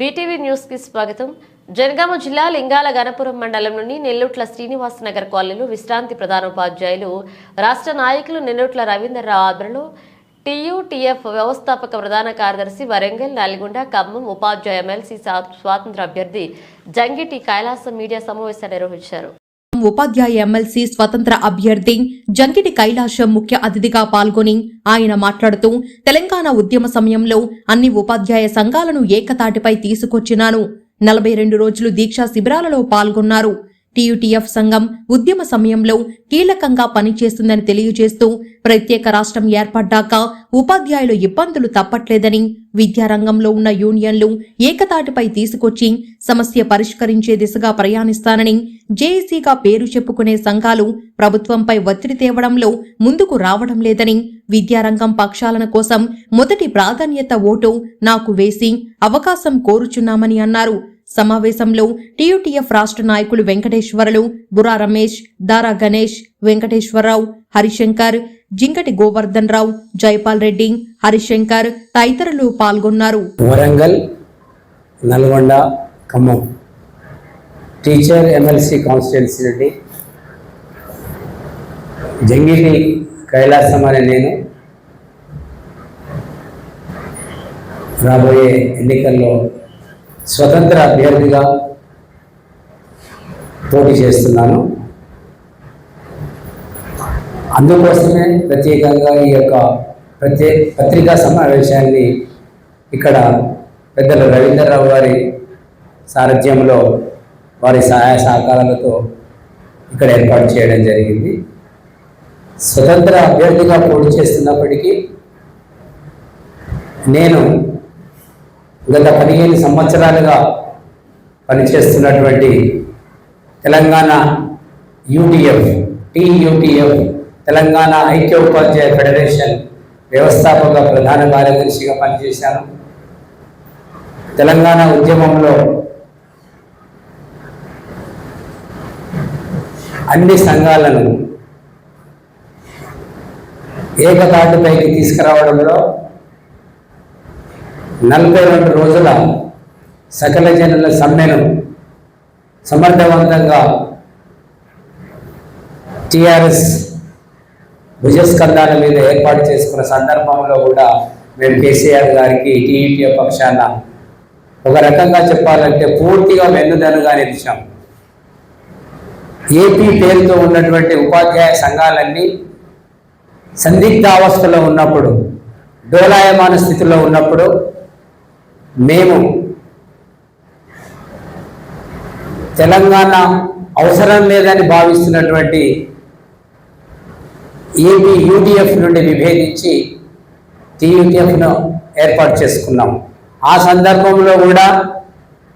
BTV న్యూస్కి స్వాగతం. జనగామ జిల్లా లింగాల గణపురం మండలంలోని నెల్లూట్ల శ్రీనివాస నగర్ కాలనీలో విశ్రాంతి ప్రధానోపాధ్యాయులు రాష్ట్ర నాయకులు నెల్లూట్ల రవీంద్రరావు ఆధ్వర్యంలో టీయూటీఎఫ్ వ్యవస్థాపక ప్రధాన కార్యదర్శి వరంగల్ నల్గొండ ఖమ్మం ఉపాధ్యాయ ఎమ్మెల్సీ స్వాతంత్ర అభ్యర్థి జంగిటి కైలాసం మీడియా సమావేశాన్ని నిర్వహించారు. ఉపాధ్యాయ ఎమ్మెల్సీ స్వతంత్ర అభ్యర్థి జంకిటి కైలాసం ముఖ్య అతిథిగా పాల్గొని ఆయన మాట్లాడుతూ తెలంగాణ ఉద్యమ సమయంలో అన్ని ఉపాధ్యాయ సంఘాలను ఏకతాటిపై తీసుకొచ్చినాను. నలభై రెండు రోజులు దీక్షా శిబిరాలలో పాల్గొన్నారు. టీయూటీఎఫ్ సంఘం ఉద్యమ సమయంలో కీలకంగా పనిచేస్తుందని తెలియజేస్తూ ప్రత్యేక రాష్ట్రం ఏర్పడ్డాక ఉపాధ్యాయులు ఇబ్బందులు తప్పట్లేదని విద్యారంగంలో ఉన్న యూనియన్లు ఏకతాటిపై తీసుకొచ్చి సమస్య పరిష్కరించే దిశగా ప్రయాణిస్తానని జేఏసీగా పేరు చెప్పుకునే సంఘాలు ప్రభుత్వంపై ఒత్తిడి తేవడంలో ముందుకు రావడం లేదని విద్యారంగం పక్షాలన కోసం మొదటి ప్రాధాన్యత ఓటు నాకు వేసి అవకాశం కోరుచున్నామని అన్నారు. సమావేశంలో టీయూటీఎఫ్ రాష్ట్ర నాయకులు వెంకటేశ్వర్లు బురా రమేష్ దారా గణేష్ వెంకటేశ్వరరావు హరిశంకర్ జింకటి గోవర్ధన్ రావు జైపాల్ రెడ్డి హరిశంకర్ తదితరులు పాల్గొన్నారు. Warangal Nalgonda Khammam. Teacher MLC constituency నుండి జంగిటి కైలాసం అనే నేను రాబోయే ఎన్నికల్లో స్వతంత్ర అభ్యర్థిగా పోటీ చేస్తున్నాను. అందుకోసమే ప్రత్యేకంగా ఈ యొక్క ప్రత్యేక పత్రికా సమావేశాన్ని ఇక్కడ పెద్దలు రవీంద్రరావు గారి సారథ్యంలో వారి సహాయ సహకారాలతో ఇక్కడ ఏర్పాటు చేయడం జరిగింది. స్వతంత్ర అభ్యర్థిగా పోటీ చేస్తున్నప్పటికీ నేను గత పదిహేను సంవత్సరాలుగా పనిచేస్తున్నటువంటి తెలంగాణ యూటీఎఫ్ టీయూటీఎఫ్ తెలంగాణ ఐక్య ఉపాధ్యాయ ఫెడరేషన్ వ్యవస్థాపక ప్రధాన కార్యదర్శిగా పనిచేశాను తెలంగాణ ఉద్యమంలో అన్ని సంఘాలను ఏకతాటిపైకి తీసుకురావడంలో నలభై రెండు రోజుల సకల జనుల సమ్మెను సమర్థవంతంగా టిఆర్ఎస్ భుజస్కంధాల మీద ఏర్పాటు చేసుకున్న సందర్భంలో కూడా మేము కేసీఆర్ గారికి టీఈటీ పక్షాన ఒక రకంగా చెప్పాలంటే పూర్తిగా వెన్నుదన్నుగా నిలిచాం ఏపీ పేరుతో ఉన్నటువంటి ఉపాధ్యాయ సంఘాలన్నీ సందిగ్ధ అవస్థలో ఉన్నప్పుడు డోలాయమాన స్థితిలో ఉన్నప్పుడు మేము తెలంగాణ అవసరం లేదని భావిస్తున్నటువంటి ఏపీ యూటీఎఫ్ నుండి విభేదించి టీయూటీఎఫ్ను ఏర్పాటు చేసుకున్నాం. ఆ సందర్భంలో కూడా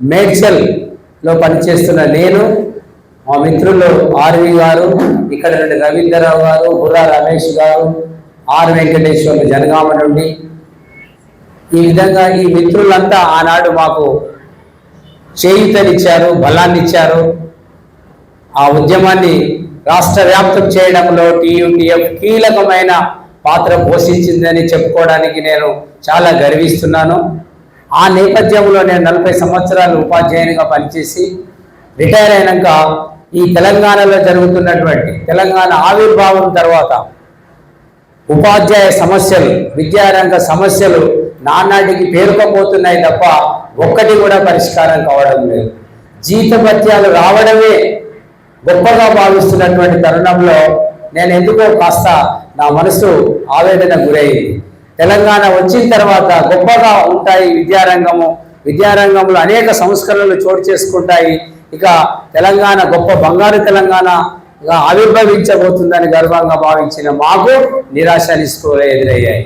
మేడ్చల్లో పనిచేస్తున్న నేను మా మిత్రులు ఆర్వి గారు ఇక్కడ నుండి రవీంద్రరావు గారు బుర్రా రమేష్ గారు ఆర్ వెంకటేశ్వర్లు జనగామ నుండి ఈ విధంగా ఈ మిత్రులంతా ఆనాడు మాకు చేయుతనిచ్చారు బలాన్ని ఇచ్చారు ఆ ఉద్యమాన్ని రాష్ట్ర వ్యాప్తం చేయడంలో టీయూటీఎఫ్ కీలకమైన పాత్ర పోషించిందని చెప్పుకోవడానికి నేను చాలా గర్విస్తున్నాను. ఆ నేపథ్యంలో నేను నలభై సంవత్సరాలు ఉపాధ్యాయునిగా పనిచేసి రిటైర్ అయినాక ఈ తెలంగాణలో జరుగుతున్నటువంటి తెలంగాణ ఆవిర్భావం తర్వాత ఉపాధ్యాయ సమస్యలు విద్యారంగ సమస్యలు నానాటికి పేరుకపోతున్నాయి తప్ప ఒక్కటి కూడా పరిష్కారం కావడం లేదు. జీతభత్యాలు రావడమే గొప్పగా భావిస్తున్నటువంటి తరుణంలో నేను ఎందుకో కాస్త నా మనసు ఆవేదన గురైంది. తెలంగాణ వచ్చిన తర్వాత గొప్పగా ఉంటాయి విద్యారంగము. విద్యారంగంలో అనేక సంస్కరణలు చోటు చేసుకుంటాయి. ఇక తెలంగాణ గొప్ప బంగారు తెలంగాణ ఆవిర్భవించబోతుందని గర్వంగా భావించిన మాకు నిరాశ నిస్పృహలు ఎదురయ్యాయి.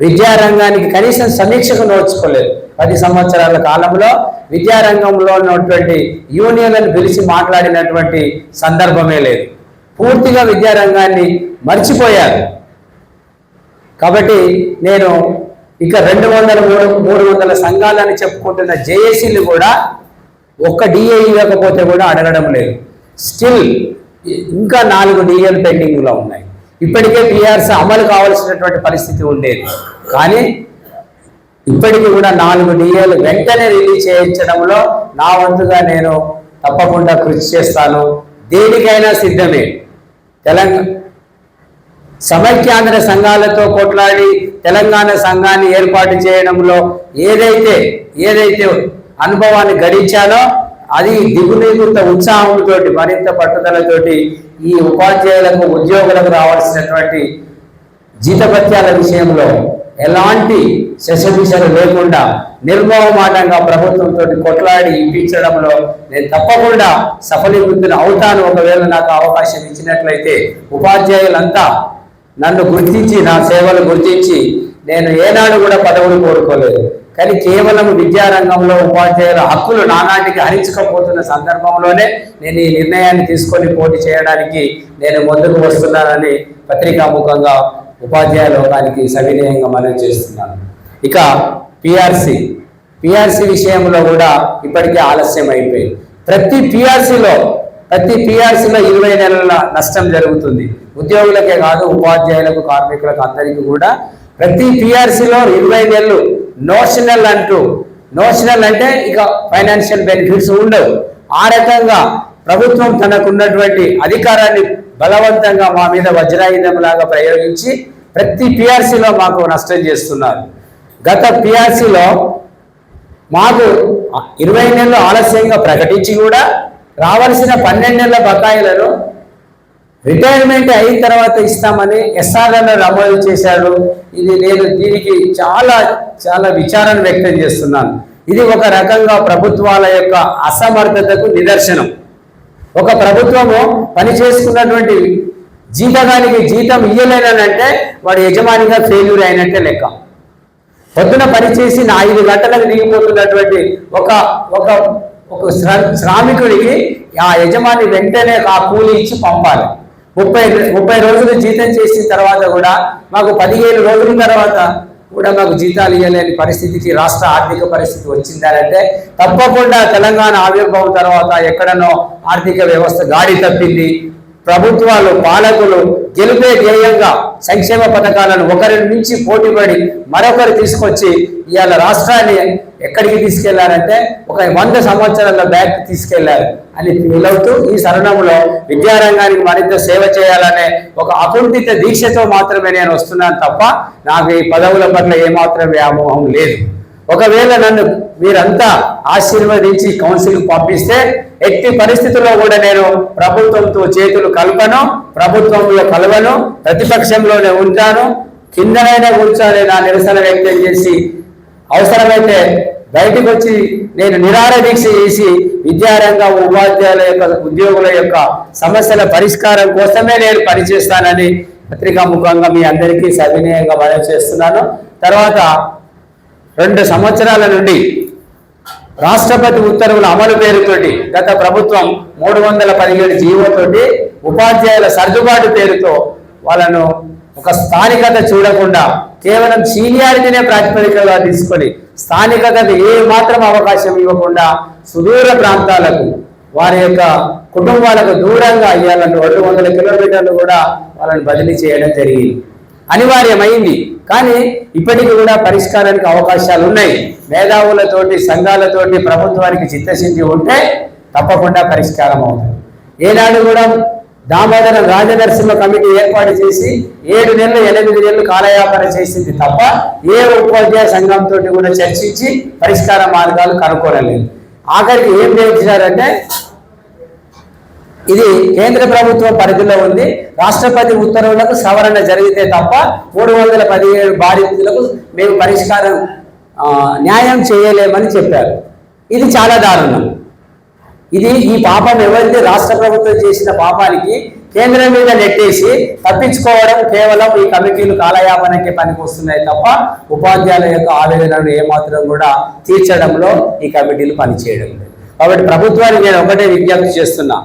విద్యారంగానికి కనీసం సమీక్షకు నోచుకోలేదు. పది సంవత్సరాల కాలంలో విద్యారంగంలో ఉన్నటువంటి యూనియన్లను పిలిచి మాట్లాడినటువంటి సందర్భమే లేదు. పూర్తిగా విద్యారంగాన్ని మర్చిపోయారు. కాబట్టి నేను ఇక రెండు వందల మూడు మూడు వందల సంఘాలని చెప్పుకుంటున్న జేఏసీలు కూడా ఒక్క డిఏ ఇవ్వకపోతే కూడా అడగడం లేదు. స్టిల్ ఇంకా నాలుగు డిఏలు పెండింగ్లో ఉన్నాయి. ఇప్పటికే పిఆర్సీ అమలు కావాల్సినటువంటి పరిస్థితి ఉండేది. కానీ ఇప్పటికీ కూడా నాలుగు డిఏలు వెంటనే రిలీజ్ చేయించడంలో నా వంతుగా నేను తప్పకుండా కృషి చేస్తాను. దేనికైనా సిద్ధమే. తెలంగాణ సమైక్యాంధ్ర సంఘాలతో కొట్లాడి తెలంగాణ సంఘాన్ని ఏర్పాటు చేయడంలో ఏదైతే ఏదైతే అనుభవాన్ని గడించానో అది దిగునీకృత ఉత్సాహంతో మరింత పట్టుదలతోటి ఈ ఉపాధ్యాయులకు ఉద్యోగులకు రావాల్సినటువంటి జీతభత్యాల విషయంలో ఎలాంటి శశభిషలు లేకుండా నిర్మోహమాటంగా ప్రభుత్వంతో కొట్లాడి ఇప్పించడంలో నేను తప్పకుండా సఫలీకృతులు అవుతాను. ఒకవేళ నాకు అవకాశం ఇచ్చినట్లయితే ఉపాధ్యాయులంతా నన్ను గుర్తించి నా సేవలు గుర్తించి నేను ఏనాడు కూడా పదవులు కోరుకోలేదు. కానీ కేవలం విద్యారంగంలో ఉపాధ్యాయుల హక్కులు నానాటికి హరించకపోతున్న సందర్భంలోనే నేను ఈ నిర్ణయాన్ని తీసుకొని పోటీ చేయడానికి నేను ముందుకు వస్తున్నానని పత్రికాముఖంగా ఉపాధ్యాయ లోకానికి సవినయంగా మనం చేస్తున్నాను. ఇక పిఆర్సి పిఆర్సి విషయంలో కూడా ఇప్పటికే ఆలస్యం అయిపోయింది. ప్రతి పిఆర్సిలో ప్రతి పిఆర్సీలో ఇరవై నెలల నష్టం జరుగుతుంది. ఉద్యోగులకే కాదు ఉపాధ్యాయులకు కార్మికులకు అందరికీ కూడా ప్రతి పిఆర్సీలో ఇరవై నెలలు నోషనల్ అంటూ నోషనల్ అంటే ఇక ఫైనాన్షియల్ బెనిఫిట్స్ ఉండవు. ఆ రకంగా ప్రభుత్వం తనకున్నటువంటి అధికారాన్ని బలవంతంగా మా మీద వజ్రాయుధం లాగా ప్రయోగించి ప్రతి పిఆర్సీలో మాకు నష్టం చేస్తున్నారు. గత పిఆర్సీలో మాకు ఇరవై నెలలు ఆలస్యంగా ప్రకటించి కూడా రావాల్సిన పన్నెండు నెలల బకాయిలను రిటైర్మెంట్ అయిన తర్వాత ఇస్తామని ఎస్ఆర్ఎన్ అమలు చేశాడు. ఇది నేను దీనికి చాలా చాలా విచారణ వ్యక్తం చేస్తున్నాను. ఇది ఒక రకంగా ప్రభుత్వాల యొక్క అసమర్థతకు నిదర్శనం. ఒక ప్రభుత్వము పని చేసుకున్నటువంటి జీతగానికి జీతం ఇయ్యలేనంటే వాడు యజమానిగా ఫెయిల్యూర్ అయినట్టే లెక్క. పొద్దున పనిచేసి నా ఐదు గంటలకు దిగిపోతున్నటువంటి ఒక ఒక ఒక శ్ర- శ్రామికుడికి ఆ యజమాని వెంటనే ఆ కూలి ఇచ్చి పంపాలి. ముప్పై ముప్పై రోజులు జీతం చేసిన తర్వాత కూడా మాకు పదిహేను రోజుల తర్వాత కూడా మాకు జీతాలు ఇవ్వలేని పరిస్థితికి రాష్ట్ర ఆర్థిక పరిస్థితి వచ్చిందనంటే తప్పకుండా తెలంగాణ ఆవిర్భావం తర్వాత ఎక్కడనో ఆర్థిక వ్యవస్థ గాడి తప్పింది. ప్రభుత్వాలు పాలకులు గెలిపే ధ్యేయంగా సంక్షేమ పథకాలను ఒకరి నుంచి పోటీపడి మరొకరు తీసుకొచ్చి ఇవాళ రాష్ట్రాన్ని ఎక్కడికి తీసుకెళ్ళారంటే ఒక వంద సంవత్సరాల బ్యాక్ తీసుకెళ్ళారు. అని ఫీలవుతూ ఈ సరణంలో విద్యారంగానికి మరింత సేవ చేయాలనే ఒక అకుంఠిత దీక్షతో మాత్రమే నేను వస్తున్నాను తప్ప నాకు ఈ పదవుల పట్ల ఏమాత్రం వ్యామోహం లేదు. ఒకవేళ నన్ను మీరంతా ఆశీర్వదించి కౌన్సిల్ పంపిస్తే ఎట్టి పరిస్థితుల్లో కూడా నేను ప్రభుత్వంతో చేతులు కలపను ప్రభుత్వంలో కలవను ప్రతిపక్షంలోనే ఉంటాను కిందనైనా కూర్చొని నా నిరసన వ్యక్తం చేసి అవసరమైతే బయటకు వచ్చి నేను నిరార దీక్ష చేసి విద్యారంగం ఉపాధ్యాయుల యొక్క ఉద్యోగుల యొక్క సమస్యల పరిష్కారం కోసమే నేను పనిచేస్తానని పత్రికా ముఖంగా మీ అందరికీ సవినయంగా మనం చేస్తున్నాను. తర్వాత రెండు సంవత్సరాల నుండి రాష్ట్రపతి ఉత్తర్వుల అమలు పేరుతోటి గత ప్రభుత్వం మూడు వందల పదిహేడు జీవోతోటి ఉపాధ్యాయుల సర్దుబాటు పేరుతో వాళ్ళను ఒక స్థానికత చూడకుండా కేవలం సీనియారిటీనే ప్రాతిపదికగా తీసుకొని స్థానికతకు ఏ మాత్రం అవకాశం ఇవ్వకుండా సుదూర ప్రాంతాలకు వారి యొక్క కుటుంబాలకు దూరంగా అయ్యాలంటే రెండు వందల కిలోమీటర్లు కూడా వాళ్ళని బదిలీ చేయడం జరిగింది. అనివార్యమైంది. కానీ ఇప్పటికీ కూడా పరిష్కారానికి అవకాశాలు ఉన్నాయి. మేధావులతోటి సంఘాలతోటి ప్రభుత్వానికి చిత్తశుద్ధి ఉంటే తప్పకుండా పరిష్కారం అవుతుంది. ఏనాడు కూడా దామోదర రాజనరసింహ కమిటీ ఏర్పాటు చేసి ఏడు నెలలు ఎనిమిది నెలలు కాలయాపన చేసింది తప్ప ఏ ఉపాధ్యాయ సంఘంతో కూడా చర్చించి పరిష్కార మార్గాలు కనుక్కోలేదు. ఆఖరికి ఏం చేశారంటే ఇది కేంద్ర ప్రభుత్వం పరిధిలో ఉంది. రాష్ట్రపతి ఉత్తర్వులకు సవరణ జరిగితే తప్ప మూడు వందల పదిహేడు బాధితులకు మేము పరిష్కారం న్యాయం చేయలేమని చెప్పారు. ఇది చాలా దారుణం. ఇది ఈ పాపం ఎవరైతే రాష్ట్ర ప్రభుత్వం చేసిన పాపానికి కేంద్రం మీద నెట్టేసి తప్పించుకోవడం కేవలం ఈ కమిటీలు కాలయాపనకే పనికి వస్తున్నాయి తప్ప ఉపాధ్యాయుల యొక్క ఆవేదనను ఏమాత్రం కూడా తీర్చడంలో ఈ కమిటీలు పనిచేయడం లేదు. కాబట్టి ప్రభుత్వానికి నేను ఒకటే విజ్ఞప్తి చేస్తున్నా.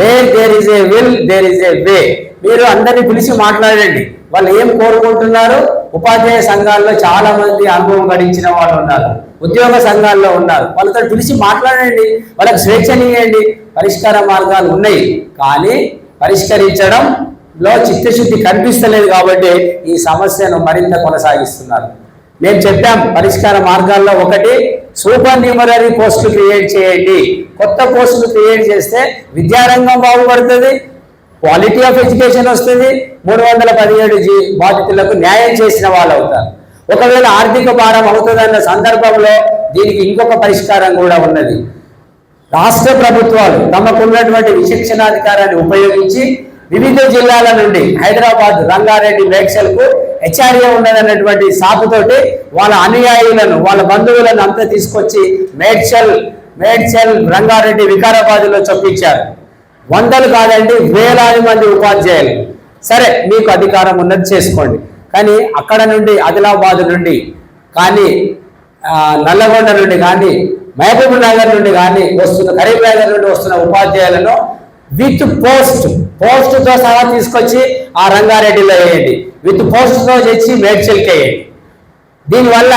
Where there is a will there is a way మీరు అందరిని పిలిచి మాట్లాడండి. వాళ్ళు ఏం కోరుకుంటున్నారు? ఉపాధ్యాయ సంఘాల్లో చాలా మంది అనుభవం గడించిన వాళ్ళు ఉన్నారు. ఉద్యోగ సంఘాల్లో ఉన్నారు. వాళ్ళతో పిలిచి మాట్లాడండి. వాళ్ళకి స్వేచ్ఛనియండి. పరిష్కార మార్గాలు ఉన్నాయి. కానీ పరిష్కరించడం లో చిత్తశుద్ధి కనిపిస్తలేదు కాబట్టి ఈ సమస్యను మరింత కొనసాగిస్తున్నారు. మేము చెప్పాం పరిష్కార మార్గాల్లో ఒకటి సూపర్ న్యూమరీ పోస్టులు క్రియేట్ చేయండి. కొత్త పోస్టులు క్రియేట్ చేస్తే విద్యారంగం బాగుపడుతుంది. క్వాలిటీ ఆఫ్ ఎడ్యుకేషన్ వస్తుంది. మూడు వందల పదిహేడు జీ బాధితులకు న్యాయం చేసిన వాళ్ళు అవుతారు. ఒకవేళ ఆర్థిక భారం అవుతుందన్న సందర్భంలో దీనికి ఇంకొక పరిష్కారం కూడా ఉన్నది. రాష్ట్ర ప్రభుత్వాలు తమకున్నటువంటి విచక్షణాధికారాన్ని ఉపయోగించి వివిధ జిల్లాల నుండి హైదరాబాద్ రంగారెడ్డి మేక్షలకు హెచ్ఆర్ఏ ఉన్నదన్నటువంటి సాపుతోటి వాళ్ళ అనుయాయులను వాళ్ళ బంధువులను అంతా తీసుకొచ్చి మేడ్చల్ మేడ్చల్ రంగారెడ్డి వికారాబాద్లో చొప్పించారు. వందలు కాదండి వేలాది మంది ఉపాధ్యాయులు. సరే మీకు అధికారం ఉన్నది చేసుకోండి. కానీ అక్కడ నుండి ఆదిలాబాద్ నుండి కానీ నల్లగొండ నుండి కానీ మహబూబ్ నగర్ నుండి కానీ వస్తున్న కరీంనగర్ నుండి వస్తున్న ఉపాధ్యాయులను విత్ పోస్ట్ పోస్ట్తో సహా తీసుకొచ్చి ఆ రంగారెడ్డిలో వేయండి. విత్ పోస్ట్తో తెచ్చి మేడ్చల్కి వేయండి. దీనివల్ల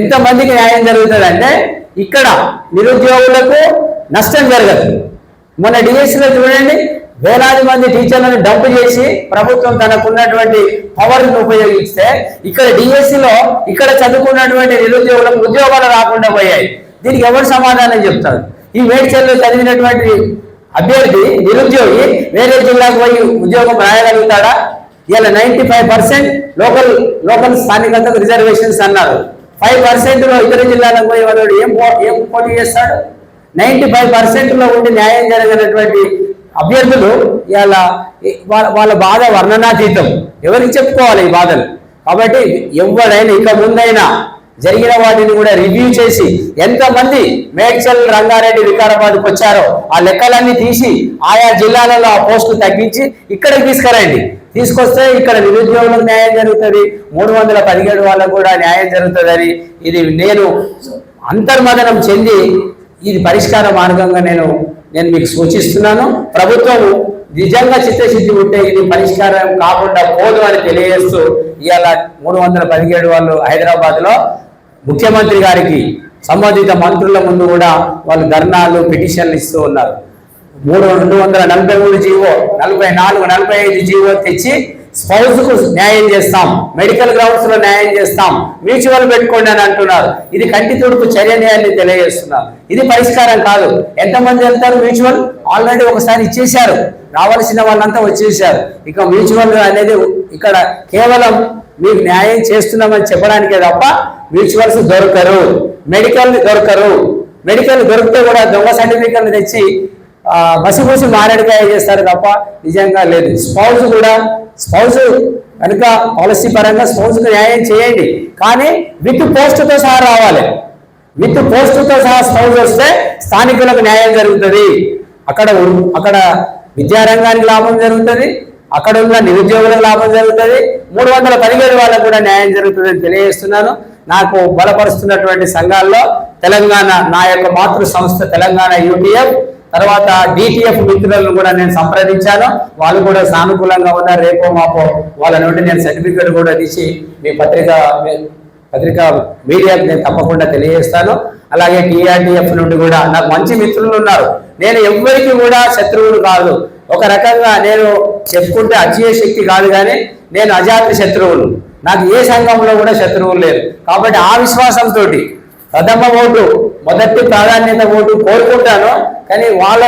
ఎంతమందికి న్యాయం జరుగుతుందంటే ఇక్కడ నిరుద్యోగులకు నష్టం జరగదు. మొన్న డిఎస్సిలో చూడండి వేలాది మంది టీచర్లను డంప్ చేసి ప్రభుత్వం తనకున్నటువంటి పవర్ను ఉపయోగిస్తే ఇక్కడ డిఎస్సిలో ఇక్కడ చదువుకున్నటువంటి నిరుద్యోగులకు ఉద్యోగాలు రాకుండా పోయాయి. దీనికి ఎవరు సమాధానం చెప్తారు? ఈ మేడ్చల్లో చదివినటువంటి అభ్యర్థి నిరుద్యోగి వేరే జిల్లాకు పోయి ఉద్యోగం రాయగలుగుతాడా? ఇలా ninety five percent local local స్థానికతకు reservations అన్నారు. ఫైవ్ పర్సెంట్లో ఇతర జిల్లాలకు పోయి వాళ్ళు ఏం ఏం పోటీ చేస్తాడు? నైన్టీ ఫైవ్ పర్సెంట్లో ఉండి న్యాయం జరగనటువంటి అభ్యర్థులు ఇవాళ వాళ్ళ వాళ్ళ బాధ వర్ణనాతీతం. ఎవరికి చెప్పుకోవాలి ఈ బాధలు? కాబట్టి ఎవడైనా ఇక ముందైనా జరిగిన వాటిని కూడా రివ్యూ చేసి ఎంతమంది మేడ్చల్ రంగారెడ్డి వికారాబాద్కి వచ్చారో ఆ లెక్కలన్నీ తీసి ఆయా జిల్లాలలో ఆ పోస్టులు తగ్గించి ఇక్కడికి తీసుకురండి. తీసుకొస్తే ఇక్కడ నిరుద్యోగులకు న్యాయం జరుగుతుంది మూడు వందల పదిహేడు వాళ్ళకు కూడా న్యాయం జరుగుతుందని ఇది నేను అంతర్మదనం చెంది ఇది పరిష్కార మార్గంగా నేను నేను మీకు సూచిస్తున్నాను. ప్రభుత్వం నిజంగా చిత్తశుద్ధి ఉంటే ఇది పరిష్కారం కాకుండా పోదు అని తెలియజేస్తూ ఇవాళ మూడు వందల పదిహేడు వాళ్ళు హైదరాబాద్లో ముఖ్యమంత్రి గారికి సంబంధిత మంత్రుల ముందు కూడా వాళ్ళు ధర్నాలు పిటిషన్లు ఇస్తూ ఉన్నారు. మూడు రెండు వందల నలభై మూడు జీవో నలభై నాలుగు నలభై ఐదు జీవో తెచ్చి స్పౌజ్కు న్యాయం చేస్తాం. మెడికల్ గ్రౌండ్స్లో న్యాయం చేస్తాం. మ్యూచువల్ పెట్టుకోండి అని అంటున్నారు. ఇది కంటి తుడుపు చర్యనే అని తెలియజేస్తున్నారు. ఇది పరిష్కారం కాదు. ఎంతమంది వెళ్తారు మ్యూచువల్? ఆల్రెడీ ఒకసారి ఇచ్చేశారు. రావాల్సిన వాళ్ళంతా వచ్చేసారు ఇక మ్యూచువల్ అనేది ఇక్కడ కేవలం మీకు న్యాయం చేస్తున్నామని చెప్పడానికే తప్ప మ్యూచువల్స్ దొరకరు. మెడికల్ దొరకరు. మెడికల్ దొరికితే కూడా దొంగ సర్టిఫికెట్లు తెచ్చి ఆ, మారేడుకాయ చేస్తారు తప్ప నిజంగా లేదు. స్పౌజ్ కూడా స్పౌజ్. కనుక పాలసీ పరంగా స్పౌజ్కి న్యాయం చేయండి. కానీ విత్ పోస్ట్తో సహా రావాలి. విత్ పోస్టుతో సహా స్పౌజ్ వస్తే స్థానికులకు న్యాయం జరుగుతుంది. అక్కడ అక్కడ విద్యారంగానికి లాభం జరుగుతుంది. అక్కడ ఉన్న నిరుద్యోగులకు లాభం జరుగుతుంది. మూడు వందల పదిహేడు వాళ్ళకు కూడా న్యాయం జరుగుతుందని తెలియజేస్తున్నాను. నాకు బలపరుస్తున్నటువంటి సంఘాల్లో తెలంగాణ నా యొక్క మాతృ సంస్థ తెలంగాణ యూటీఎఫ్ తర్వాత డిటిఎఫ్ మిత్రులను కూడా నేను సంప్రదించాను. వాళ్ళు కూడా సానుకూలంగా ఉన్నారు. రేపో మాపో వాళ్ళ నుండి నేను సర్టిఫికేట్ కూడా తీసి మీ పత్రిక పత్రికా మీడియాకు నేను తప్పకుండా తెలియజేస్తాను. అలాగే టీఆర్టీఎఫ్ నుండి కూడా నాకు మంచి మిత్రులు ఉన్నారు. నేను ఎవ్వరికి కూడా శత్రువులు కాదు. ఒక రకంగా నేను చెప్పుకుంటే అజీయ శక్తి కాదు కానీ నేను అజాతి శత్రువులు. నాకు ఏ సంఘంలో కూడా శత్రువులు లేరు. కాబట్టి ఆ విశ్వాసంతో ప్రథమ ఓటు మొదటి ప్రాధాన్యత ఓటు కోరుకుంటాను. కానీ వాళ్ళ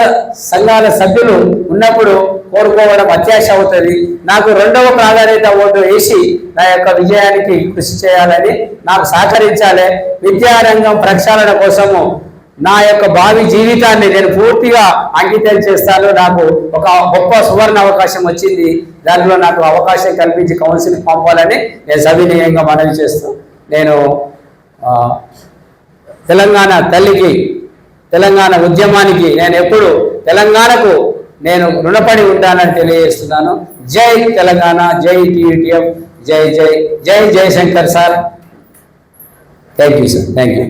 సంఘాల సభ్యులు ఉన్నప్పుడు కోరుకోవడం అత్యాశ అవుతుంది. నాకు రెండవ ప్రాధాన్యత ఓటు వేసి నా యొక్క విజయానికి కృషి చేయాలని నాకు సహకరించాలి. విద్యారంగం ప్రక్షాళన కోసము నా యొక్క భావి జీవితాన్ని నేను పూర్తిగా అంకితం చేస్తాను. నాకు ఒక గొప్ప సువర్ణ అవకాశం వచ్చింది. దానిలో నాకు అవకాశం కల్పించి కౌన్సిల్ పంపాలని నేను సవినయంగా మనవి చేస్తూ నేను తెలంగాణ తల్లికి తెలంగాణ ఉద్యమానికి నేను ఎప్పుడు తెలంగాణకు నేను రుణపడి ఉంటానని తెలియజేస్తున్నాను. జై తెలంగాణ జై టీయూటీఎం జై జై జై Jayashankar sir. Thank you sir thank you